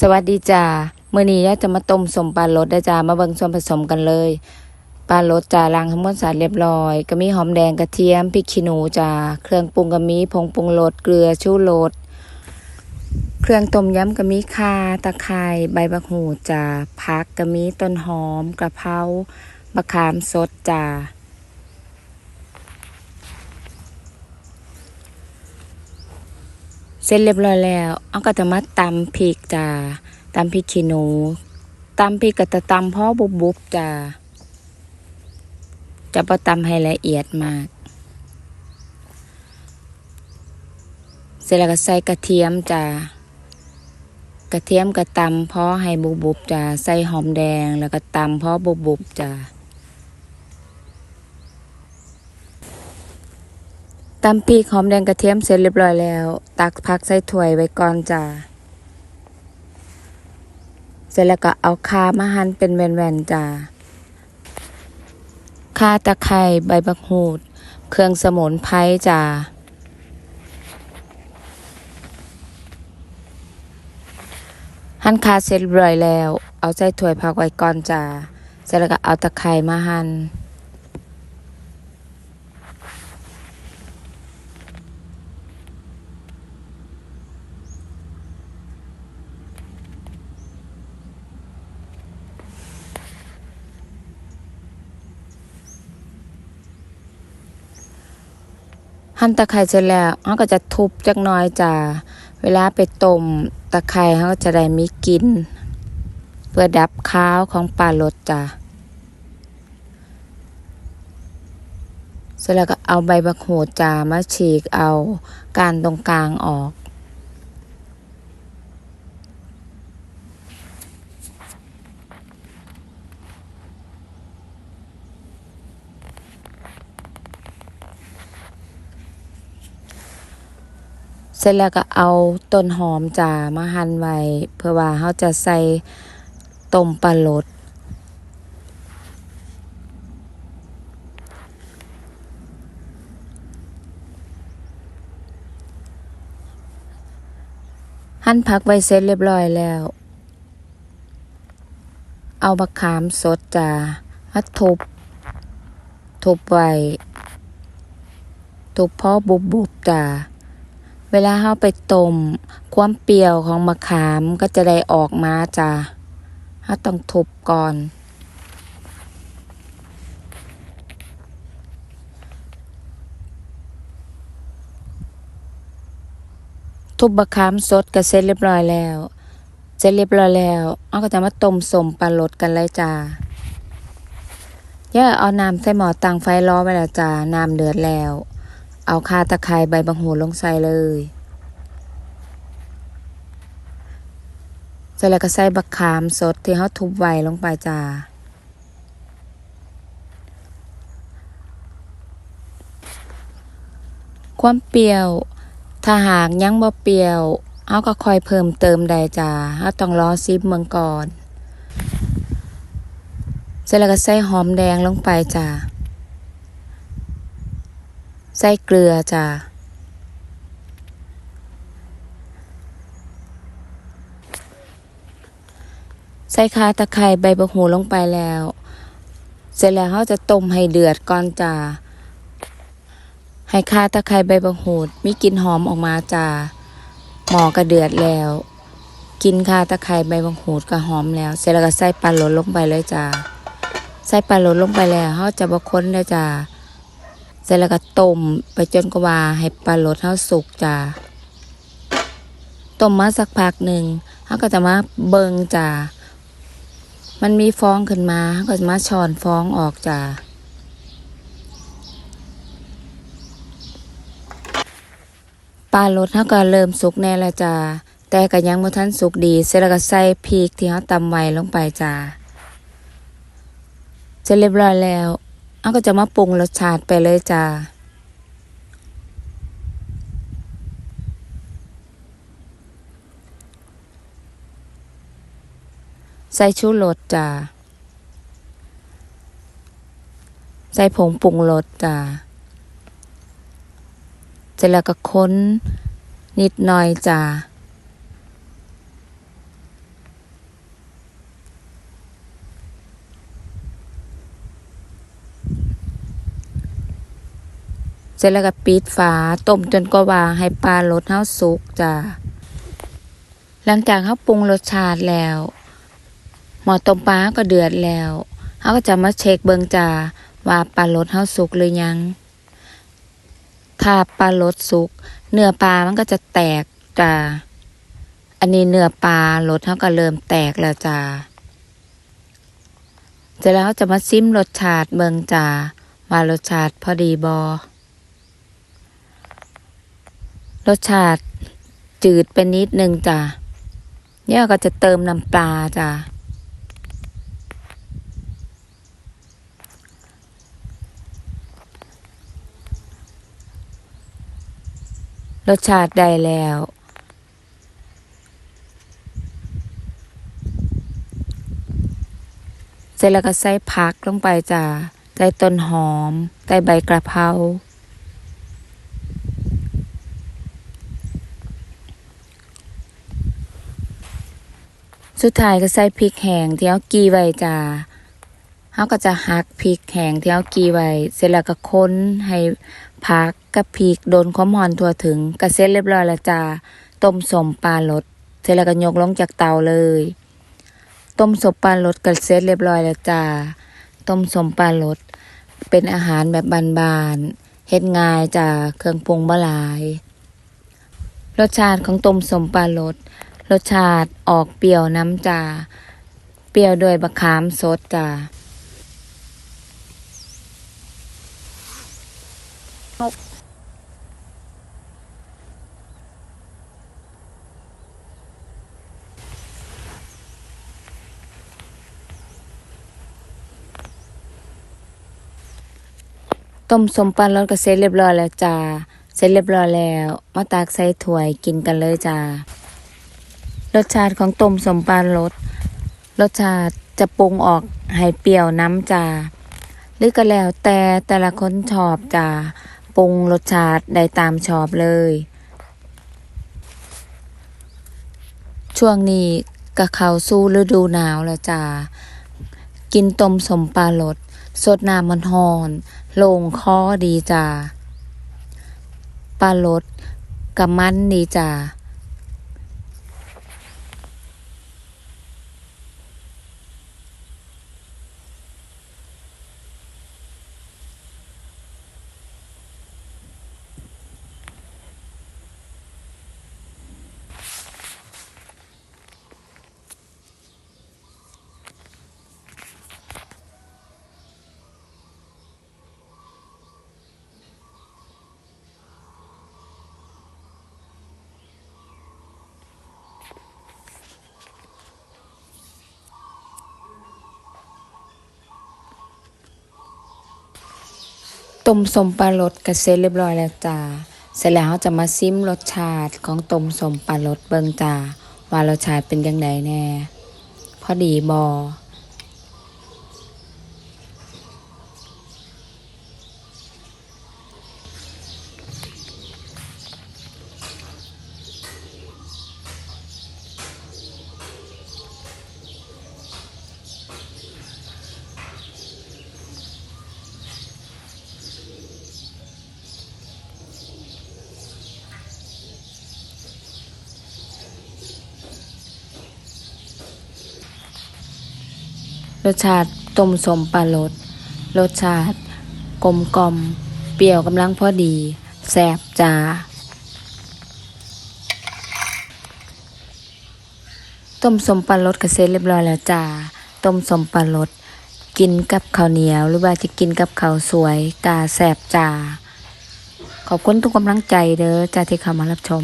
สวัสดีจ้ามื้อนี้ยาจะมาต้มสมปลารสด้จ้ามาเบิ่งส่วนผสมกันเลยปลารสจ้าล้างทั้งหมดสะอาดเรียบร้อย ก็มีหอมแดงกระเทียมพริกขี้หนูจ้าเครื่องปรุงก็มีผงปรุงรสเกลือชูรสเครื่องต้มยำก็มีข่าตะไคร้ใบบักหูจ้าผักก็มีต้นหอมกระเพรามะขามสดจ้า เสร็จเรียบร้อยแล้วเอาก็จะมาตำพริกจ้าตำพริกขี้หนูตำพริกก็จะตำเพราะบุบบุบๆจ้าจะประตำให้ละเอียดมาก เสร็จแล้วก็ใส่กระเทียมจ้ากระเทียมก็ตำเพราะให้บุบบุบๆจ้าใส่หอมแดงแล้วก็ตำเพราะบุบบุบๆจ้า ตำพริกหอมแดงกระเทียมเสร็จเรียบร้อยแล้ว ตักพักใส่ถ้วยไว้ก่อนจ้าเสร็จแล้วก็เอาคามาหั่นเป็นแว่นๆจ้าคาตะไคร้ใบบักหูด เครื่องสมุนไพรจ้าหั่นคาเสร็จเรียบร้อยแล้ว เอาใส่ถ้วยพักไว้ก่อนจ้าเสร็จแล้วก็เอาตะไคร้มาหั่น หั่นตะไคร้เสร็จแล้วเขาก็จะทุบจักหน้อยจ้าเวลาไปต้มตะไคร้เขาก็จะได้มีกลิ่นเพื่อดับคาวของปลารสจ้าเสร็จแล้วก็เอาใบบักโหดจ้ามาฉีกเอาการตรงกลางออก เสร็จแล้วก็เอาต้นหอมจ้ามาหั่นไว้ เพื่อว่าเขาจะใส่ต้มปลารสหั่นผักไว้เสร็จเรียบร้อยแล้ว เอามะขามสดจ้ามาทุบ ทุบไว้ทุบพอบุบบุบๆจ้า เวลาเราไปต้มความเปรี้ยวของมะขามก็จะได้ออกมาจ้ะเราต้องทุบก่อน ทุบมะขามสดก็เสร็จเรียบร้อยแล้วเสร็จเรียบร้อยแล้วเราก็จะมาต้มสมปลารสกันเลยจ้าย่าเอาน้ำใส่หม้อตั้งไฟรอไว้แล้วจ้าน้ำเดือดแล้ว เอาข่าตะไคร้ใบบังโหลงใส่เลยเสร็จแล้วก็ใส่บักขามสดที่เขาทุบไว้ลงไปจ้าความเปรี้ยวถ้าหากยังบ่เปรี้ยวเขาก็คอยเพิ่มเติมได้จ้าเขาต้องรอซิปเมืองก่อนเสร็จแล้วก็ใส่หอมแดงลงไปจ้า ใส่เกลือจ้ะใส่ข่าตะไคร้ใบบักหูลงไปแล้ว เสร็จแล้วเขาจะต้มให้เดือดก่อนจ้าให้ข่าตะไคร้ใบบักหูดมีกลิ่นหอมออกมาจ้าหมอก็เดือดแล้ว กินข่าตะไคร้ใบบักหูดก็หอมแล้ว เสร็จแล้วก็ใส่ปลาโหลดลงไปเลยจ้าใส่ปลาโหลดลงไปแล้วเขาจะบะค้นเลยจ้า เสร็จแล้วก็ต้มไปจนกว่าให้ปลาโหลดเท่าสุกจ้าต้มมาสักพักหนึ่งเขาก็จะมาเบิงจ้ามันมีฟองขึ้นมาเขาก็จะมาช้อนฟองออกจ้าปลาโหลดเขาก็เริ่มสุกแน่ล้วจ้าแต่ก็ยังบ่ทันสุกดี เสร็จแล้วก็ใส่พริกที่เขาตำไว้ลงไปจ้าเสร็จเรียบร้อยแล้ว อาก็จะมาปรุงรสชาติไปเลยจ้าใส่ชูรสจ้าใส่ผงปรุงรสจ้าเสร็จแล้วก็ค้นนิดหน่อยจ้า เสร็จแล้วก็ปิดฝาต้มจนกว่าให้ปลารสเฮาสุกจ้าหลังจากเฮาปรุงรสชาติแล้วหม้อต้มปลาก็เดือดแล้วเฮาก็จะมาเช็คเบิ่งจ้าว่าปลารสเฮาสุกหรือยัง ถ้าปลารสสุก เนื้อปลามันก็จะแตกจ้าอันนี้เนื้อปลารสเฮาก็เริ่มแตกแล้วจ้าเสร็จแล้วเราจะมาซิมรสชาติเบิงจ้าว่ารสชาติพอดีบอ รสชาติจืดไปนิดนึงจ้าเนี่ยก็จะเติมน้ำปลาจ้ารสชาติได้แล้ว เสร็จแล้วก็ใส่ผักลงไปจ้ะใส่ต้นหอม ใส่ใบกระเพรา สุดท้ายก็ใส่พริกแห้งที่เอากีไว้จ้ะเขาก็จะหักพริกแห้งที่เอากีไว้ เสร็จแล้วก็ค้นให้ผักกับพริกโดนความร้อนทั่วถึงก็เสร็จเรียบร้อยแล้วจ้ะต้มสมปลารสเสร็จแล้วก็ยกลงจากเตาเลย ต้มสมปลารสกันเสร็จเรียบร้อยแล้วจ้าต้มสมปลารสเป็นอาหารแบบบานๆเฮ็ดง่ายจ้าเครื่องปรุงบ่หลาย รสชาติของต้มสมปลารส รสชาติออกเปรี้ยวน้ำจาเปรี้ยวด้วยบะขามสดจ้าต้มสมปลารสก็เสร็จเรียบร้อยแล้วจ้า เสร็จเรียบร้อยแล้ว มาตักใส่ถ้วยกินกันเลยจ้า รสชาติของต้มสมปลารสรสชาติจะปรุงออกให้เปรี้ยวน้ำจาหรือก็แล้วแต่แต่ละคนชอบจ้าปรุงรสชาติได้ตามชอบเลย ช่วงนี้ก็เข้าสู่ฤดูหนาวแล้วจ้ากินต้มสมปลารสสดน้ำมันหอนลงคอดีจ้าปลาลดกับมันดีจ้า ต้มสมปลารสก็เซ็ตเรียบร้อยแล้วจ้าเสร็จแล้วเราจะมาซิมรสชาติของต้มสมปลารสเบิ่งจ้าว่ารสชาติเป็นยังไงแน่ พอดีบอ รสชาติต้มสมปลารสรสชาติกลมกลอมเปรี้ยวกำลังพอดีแซ่บจ้าต้มสมปลารสก็เสร็จเรียบร้อยแล้วจ้าต้มสมปลารสกินกับข้าวเหนียว หรือว่าจะกินกับข้าวสวยกาแซบจ้าขอบคุณทุกกำลังใจเด้อจ้าที่เข้ามารับชม